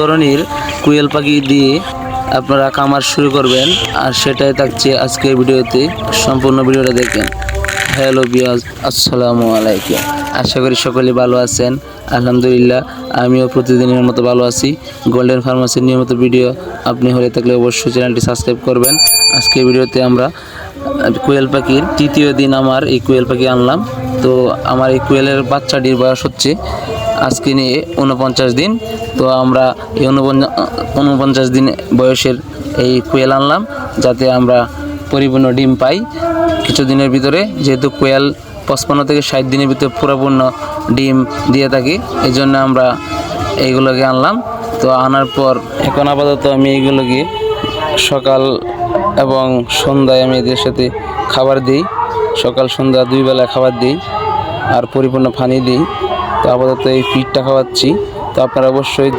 ধরনের কুয়েল পাখি দিয়ে আপনারা কামার শুরু করবেন। আর সেটাই থাকছে আজকের ভিডিওতে। সম্পূর্ণ ভিডিওটা দেখেন। হ্যালো বিয়াজ আসসালামু আলাইকুম। আশা করি সকলে ভালো আছেন। আলহামদুলিল্লাহ, আমিও প্রতিদিনের মতো ভালো আছি। গোল্ডেন ফার্মাসির নিয়মিত ভিডিও আপনি হলে থাকলে অবশ্যই চ্যানেলটি সাবস্ক্রাইব করবেন। আজকের ভিডিওতে আমরা কোয়েল পাখির তৃতীয় দিন আমার এই কোয়েল পাখি আনলাম। তো আমার এই কোয়েলের বাচ্চাটির বয়স হচ্ছে আজকে নিয়ে উনপঞ্চাশ দিন। তো আমরা এই উনপঞ্চাশ দিন বয়সের এই কোয়েল আনলাম, যাতে আমরা পরিপূর্ণ ডিম পাই। কিছুদিনের ভিতরে, যেহেতু কোয়েল পঁচপান্ন থেকে ষাট দিনের ভিতরে পুরোপূর্ণ ডিম দিয়ে থাকি, এই জন্য আমরা এইগুলোকে আনলাম। তো আনার পর এখন আপাতত আমি এইগুলোকে সকাল এবং সন্ধ্যায় আমি এদের সাথে খাবার দিই। সকাল, সন্ধ্যা দুই বেলা খাবার দিই, আর পরিপূর্ণ পানি দিই। তো আপাতত এই ফিডটা খাওয়াচ্ছি। তো আপনারা অবশ্যই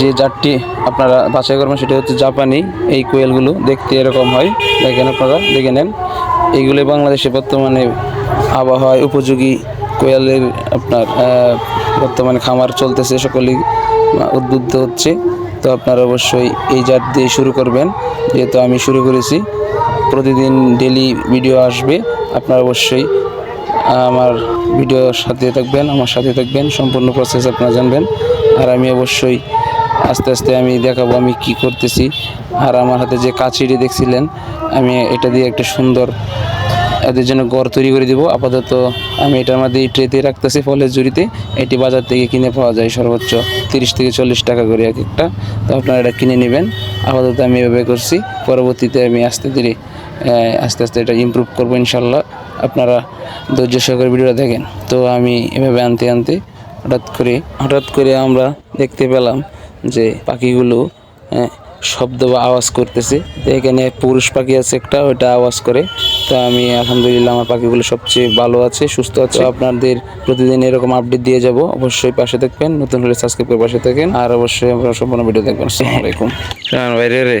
যে জাতটি আপনারা বাছাই করবেন সেটা হচ্ছে জাপানি, এই কোয়েলগুলো দেখতে এরকম হয়। দেখেন আপনারা, দেখে নেন। এইগুলো বাংলাদেশে বর্তমানে আবহাওয়ায় উপযোগী কোয়েলের আপনার বর্তমানে খামার চলতেছে, সকলেই উদ্বুদ্ধ হচ্ছে। তো আপনারা অবশ্যই এই জাত দিয়ে শুরু করবেন। যেহেতু আমি শুরু করেছি, প্রতিদিন ডেলি ভিডিও আসবে, আপনারা অবশ্যই আমার ভিডিওর সাথে থাকবেন, আমার সাথে থাকবেন, সম্পূর্ণ প্রসেস আপনারা জানবেন। আর আমি অবশ্যই আস্তে আস্তে আমি দেখাবো আমি কি করতেছি। আর আমার হাতে যে কাছিটি দেখছিলেন, আমি এটা দিয়ে একটা সুন্দর এদের জন্য গড় তৈরি করে দিব। আপাতত আমি এটার মধ্যে ট্রেতে রাখতেছি, ফলের জুড়িতে এটি বাজার থেকে কিনে পাওয়া যায় সর্বোচ্চ তিরিশ থেকে চল্লিশ টাকা করে এক একটা। তো আপনারা এটা কিনে নেবেন। আপাতত আমি এভাবে করছি, পরবর্তীতে আমি আস্তে ধীরে আস্তে আস্তে এটা ইমপ্রুভ করব ইনশাল্লাহ। আপনারা ধৈর্য সহকারে ভিডিওটা দেখেন। তো আমি এভাবে আনতে আনতে হঠাৎ করে হঠাৎ করে আমরা দেখতে পেলাম যে পাখিগুলো আহ, শব্দ বা আওয়াজ করতেছে। তো এখানে পুরুষ পাখি আছে একটা ওইটা আওয়াজ করে। তো আমি আলহামদুলিল্লাহ আমার পাখিগুলো সবচেয়ে ভালো আছে সুস্থ আছে। আপনাদের প্রতিদিন এরকম আপডেট দিয়ে যাব। অবশ্যই পাশে থাকবেন নতুন হলে সাবস্ক্রাইব করে পাশে থাকেন। আর অবশ্যই আপনারা সম্পূর্ণ ভিডিও দেখবেন। আসসালামু আলাইকুম। রে।